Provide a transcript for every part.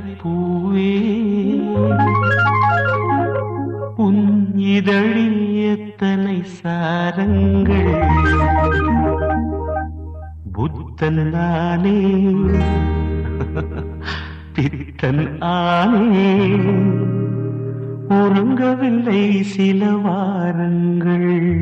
பூவே. உன் இதழில் எத்தனை சாரங்கள். புத்தன் நானே. பித்தன் ஆனே. உறங்கவில்லை சில வாரங்கள்.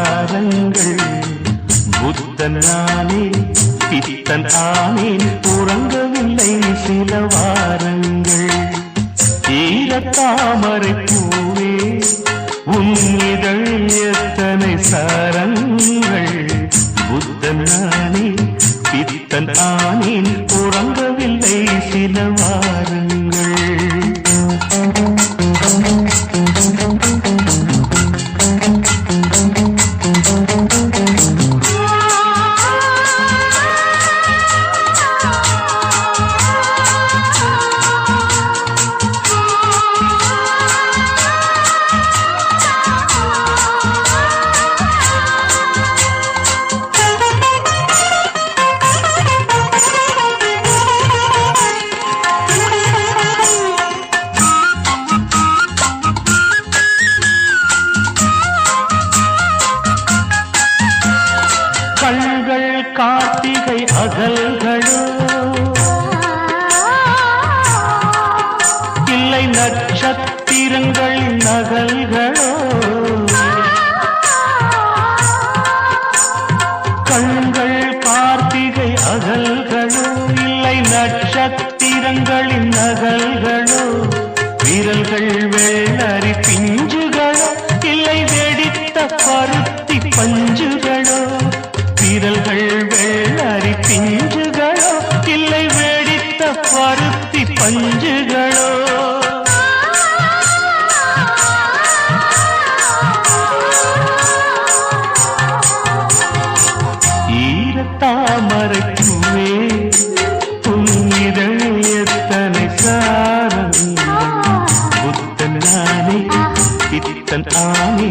எத்தனை புத்தன் நானே பித்தன் ஆனேன் உறங்கவில்லை சில வாரங்கள். ஈரத்தாமரை பூவே உன் இதழில் எத்தனை சாரங்கள். புத்தன் நானே பித்தன் ஆனேன் உறங்கவில்லை சில வாரங்கள். கண்கள் கார்த்திகை அகல்களோ? இல்லை நட்சத்திரங்கள் நகல்களோ? பருத்தி பஞ்சுகளோ? ஈரத்தாமரை பூவே புன்னிதழ் எத்தனை சாரம் புத்தன் நானே பித்தன் ஆனே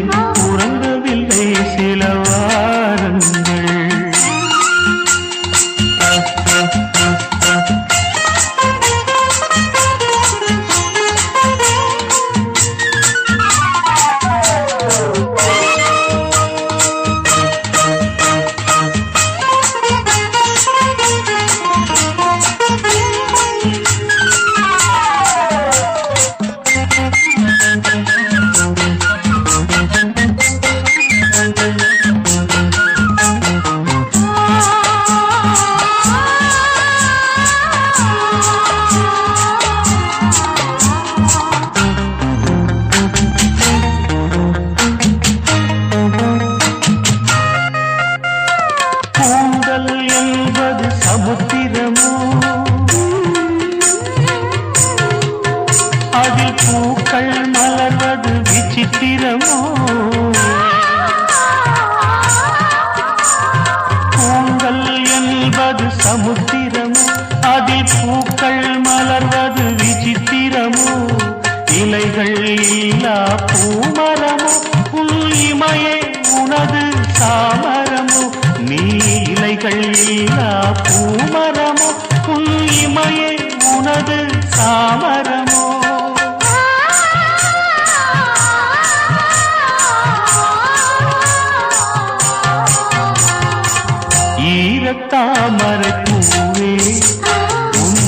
கூந்தல் என்பது சமுத்திரமோ? அதில் பூக்கள் மலர்வது விசித்திரமோ? கூந்தல் என்பது சமுத்திரமோ? அதில் பூக்கள் மலர்வது விசித்திரமோ? இலைகள் இல்லா பூமரமோ? உன் இமையே உனது சாமரமோ இதழ்களா பூமரமோ? உன் இமையே உனது தாமரமோ? ஈரத்தாமரை பூவே உன்